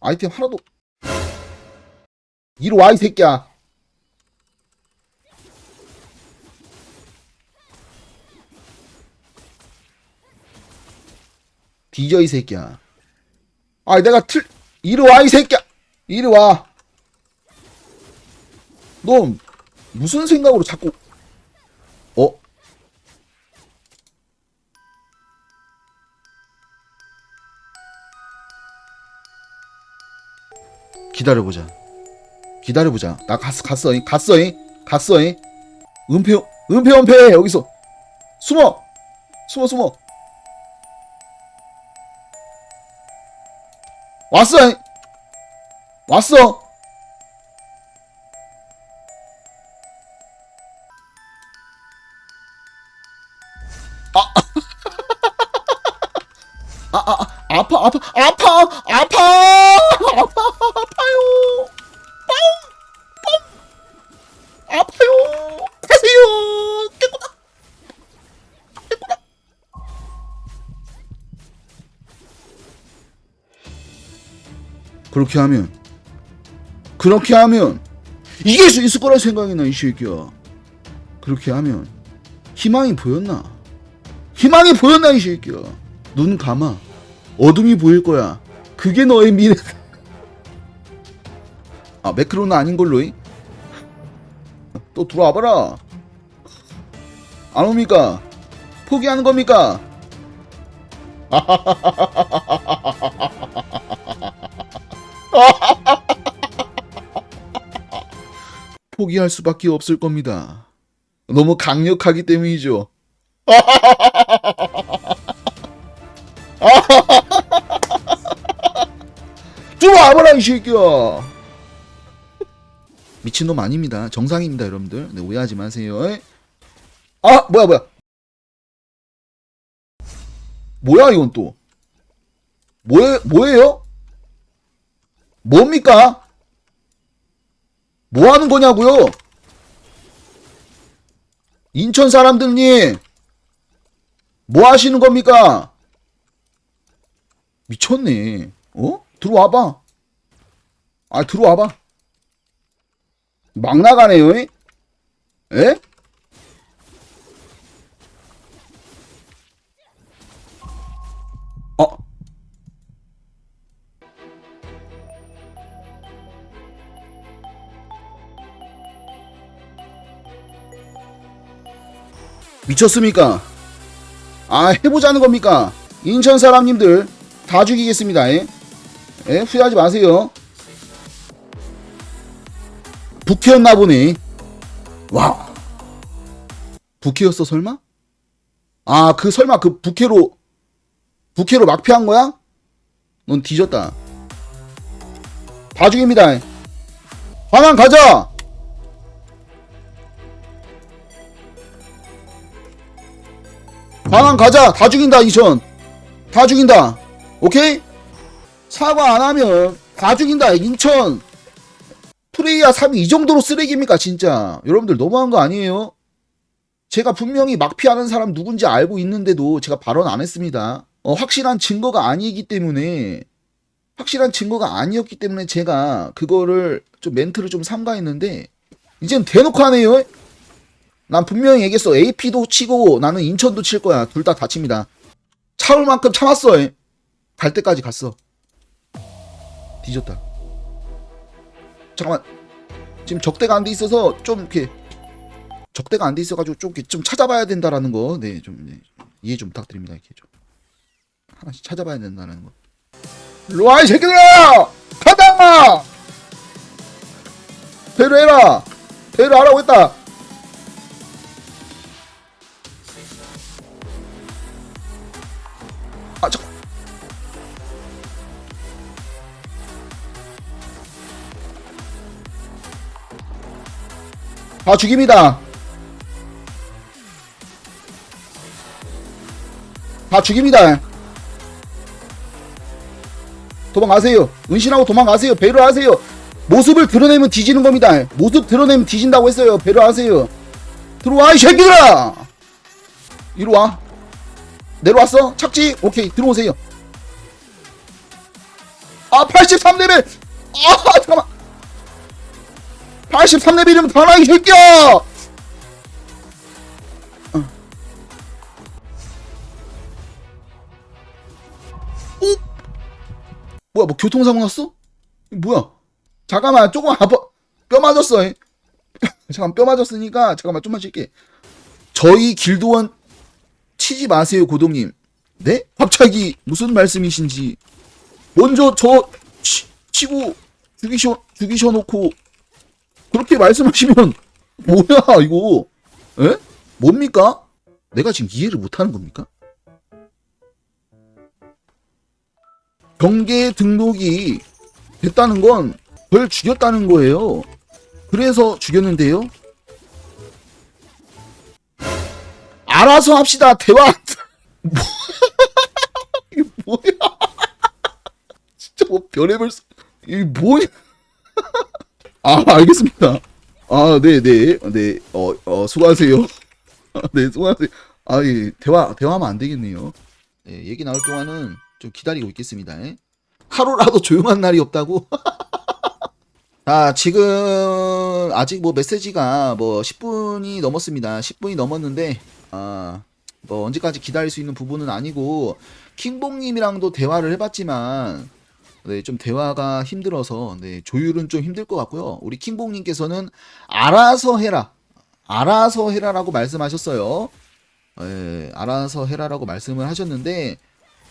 아이템 하나도. 이리 와 이 새끼야. 뒤져 이 새끼야. 아 내가 틀 이리 와 이 새끼야. 이리 와너 무슨 생각으로 자꾸 기다려보자. 기다려보자. 나 갔어, 갔어, 잉? 갔어, 잉? 갔어, 잉? 은폐, 은폐, 은폐! 여기서. 숨어! 숨어, 숨어! 왔어, 잉? 왔어! 아, 아, 아, 아파, 아파, 아파, 아파, 아파, 그렇게 하면, 그렇게 하면 이길 수 있을 거라 생각이 나, 이 새끼야. 그렇게 하면 희망이 보였나? 희망이 보였나, 이 새끼야. 눈 감아. 어둠이 보일 거야. 그게 너의 미래. 아, 매크로는 아닌 걸로. 잉? 또 들어와봐라. 안 옵니까? 포기하는 겁니까? 포기할 수밖에 없을 겁니다. 너무 강력하기 때문이죠. 들어와봐라 이 새끼야 미친놈 아닙니다 정상입니다 여러분들 네, 오해하지 마세요 에? 아 뭐야 뭐야 뭐야 이건 또 뭐예, 뭐예요? 뭡니까? 뭐 하는 거냐고요? 인천 사람들님 뭐 하시는 겁니까? 미쳤네. 어? 들어와봐. 아, 들어와봐. 막 나가네요, 에? 에? 어? 미쳤습니까? 아, 해보자는 겁니까? 인천 사람님들 다 죽이겠습니다. 예? 예? 후회하지 마세요. 부캐였나 보네. 와. 부캐였어, 설마? 아, 그 설마 그 부캐로, 부캐로 막패한 거야? 넌 뒤졌다. 다 죽입니다. 화난 가자! 화난 가자! 다 죽인다, 이천! 다 죽인다! 오케이? 사과 안 하면 다 죽인다, 인천! 프레이야 3이 이 정도로 쓰레기입니까, 진짜? 여러분들 너무한 거 아니에요? 제가 분명히 막피하는 사람 누군지 알고 있는데도 제가 발언 안 했습니다. 어, 확실한 증거가 아니기 때문에 확실한 증거가 아니었기 때문에 제가 그거를 좀 멘트를 좀 삼가했는데 이젠 대놓고 하네요. 난 분명히 얘기했어. AP도 치고 나는 인천도 칠 거야. 둘 다 다칩니다. 참을 만큼 참았어. 갈 때까지 갔어. 뒤졌다. 잠깐만. 지금 적대가 안 돼 있어서 좀 이렇게 적대가 안 돼 있어가지고 좀, 이렇게 좀 찾아봐야 된다라는 거, 네, 좀 네, 이해 좀 부탁드립니다. 이렇게 좀 하나씩 찾아봐야 된다는 거. 로아 이 새끼들아! 가다! 배로 해라! 배로 하라고 했다! 다 죽입니다. 다 죽입니다. 도망가세요. 은신하고 도망가세요. 배려하세요. 모습을 드러내면 뒤지는 겁니다. 모습 드러내면 뒤진다고 했어요. 배려하세요. 들어와 이 새끼들아. 이리 와. 내려왔어? 착지? 오케이 들어오세요. 아 83레벨 아 잠깐만 83레벨이면 다나 이 새끼야 어. 오 뭐야 뭐 교통사고 났어? 뭐야? 잠깐만 조금 아파 뼈 맞았어. 잠깐 뼈 맞았으니까 잠깐만 좀만 쉴게. 저희 길도원 치지 마세요 고동님. 네? 갑자기 무슨 말씀이신지. 먼저 저 치, 치고 죽이셔 죽이셔 놓고 그렇게 말씀하시면 뭐야 이거 에? 뭡니까? 내가 지금 이해를 못하는 겁니까? 경계 등록이 됐다는 건절 죽였다는 거예요. 그래서 죽였는데요. 알아서 합시다. 대화. 뭐- 이게 뭐야? 진짜 뭐 별의별 소- 이게 뭐냐? 아 알겠습니다. 아 네 네 네. 어, 어 수고하세요. 네 수고하세요. 아 예, 대화 대화하면 안 되겠네요. 네, 얘기 나올 동안은 좀 기다리고 있겠습니다. 예? 하루라도 조용한 날이 없다고. 자, 지금 아직 뭐 메시지가 뭐 10분이 넘었습니다. 10분이 넘었는데 아, 뭐 언제까지 기다릴 수 있는 부분은 아니고 킹봉님이랑도 대화를 해봤지만 네, 좀 대화가 힘들어서 네, 조율은 좀 힘들 것 같고요. 우리 킹봉님께서는 알아서 해라, 알아서 해라라고 말씀하셨어요. 예, 알아서 해라라고 말씀을 하셨는데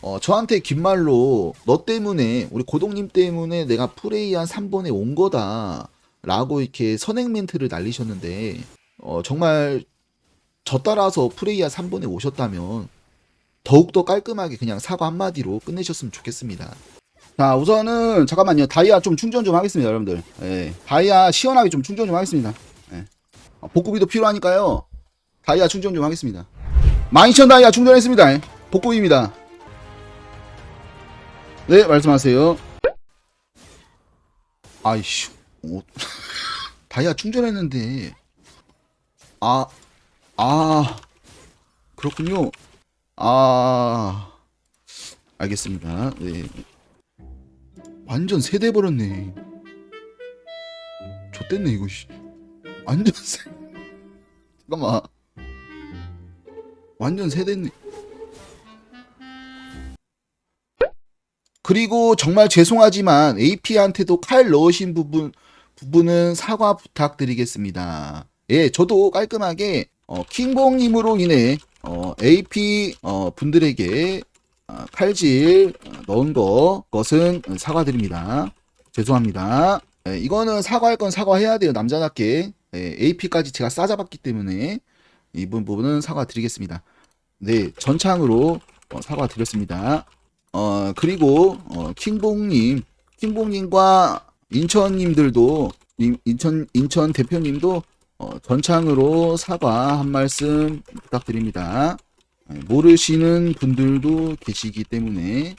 어, 저한테 긴 말로 너 때문에 우리 고동님 때문에 내가 프레이한 3번에 온 거다 라고 이렇게 선행 멘트를 날리셨는데 어, 정말 저 따라서 프레이한 3번에 오셨다면 더욱더 깔끔하게 그냥 사과 한마디로 끝내셨으면 좋겠습니다 자 우선은 잠깐만요 다이아 좀 충전 좀 하겠습니다 여러분들 예, 다이아 시원하게 좀 충전 좀 하겠습니다 예. 어, 복구비도 필요하니까요 다이아 충전 좀 하겠습니다 12,000 다이아 충전했습니다 예. 복구비입니다 네, 말씀하세요. 아이씨, 오, 다이아 충전했는데, 아, 아, 그렇군요. 아, 알겠습니다. 네. 완전 세대 버렸네. 좆됐네, 이거, 씨. 완전 세, 잠깐만. 완전 세대네. 그리고 정말 죄송하지만 AP한테도 칼 넣으신 부분 부분은 사과 부탁드리겠습니다. 예, 저도 깔끔하게 어, 킹봉님으로 인해 어, AP 어, 분들에게 어, 칼질 어, 넣은 거 것은 사과드립니다. 죄송합니다. 예, 이거는 사과할 건 사과해야 돼요 남자답게 예, AP까지 제가 싸잡았기 때문에 이 부분은 사과드리겠습니다. 네, 전창으로 어, 사과드렸습니다. 어 그리고 어 킹봉님 킹봉님과 인천님들도 인- 인천 인천 대표님도 어, 전창으로 사과 한 말씀 부탁드립니다. 예, 모르시는 분들도 계시기 때문에